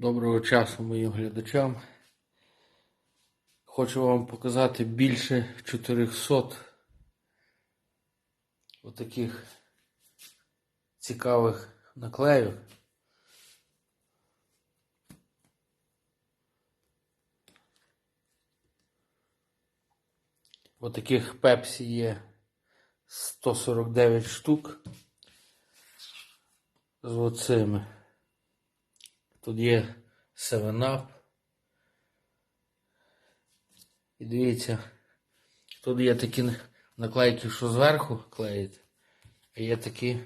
Доброго часу моїм глядачам. Хочу вам показати більше 400 отаких цікавих наклеїв. Отаких пепсі є 149 штук з оцими. Тут є 7-Up. І дивіться, тут є такі наклейки, що зверху клеїть, а є такі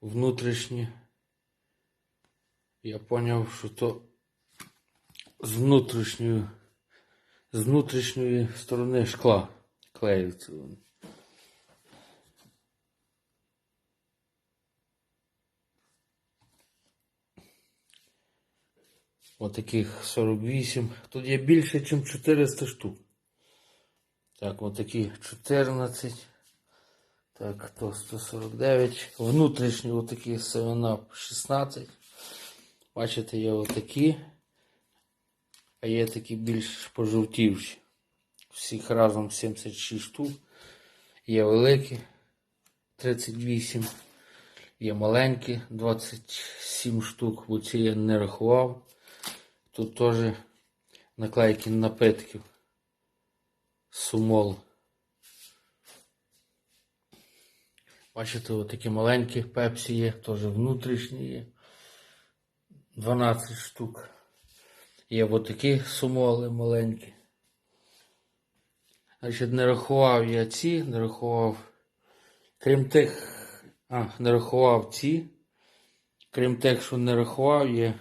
внутрішні. Я зрозумів, що то з внутрішньої, з внутрішньої сторони шкла клеються. Отаких 48. Тут є більше, ніж 400 штук. Так, отакі 14. Так, то 149. Внутрішні отакі 7-Up 16. Бачите, є отакі. А є такі більш пожовтівші. Всіх разом 76 штук. Є великі 38. Є маленькі 27 штук. Оці я не рахував. Тут теж наклейки напитків. Сумол. Бачите, отакі маленькі пепсі є, теж внутрішні є. 12 штук. Є отакі сумоли маленькі. Значить, не рахував я ці, не рахував. Крім тих, а, не рахував ці. Крім тих, що не рахував, є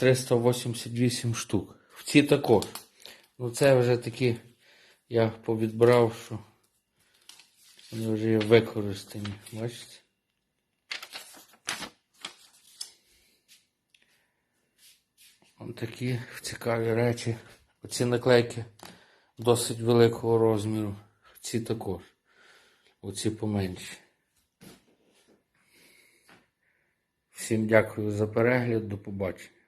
388 штук. В ці також. Ну це вже такі я повідбрав, що вони вже є використані. Бачите? Ось такі цікаві речі. Оці наклейки досить великого розміру. Ці також. Оці поменші. Всім дякую за перегляд. До побачення.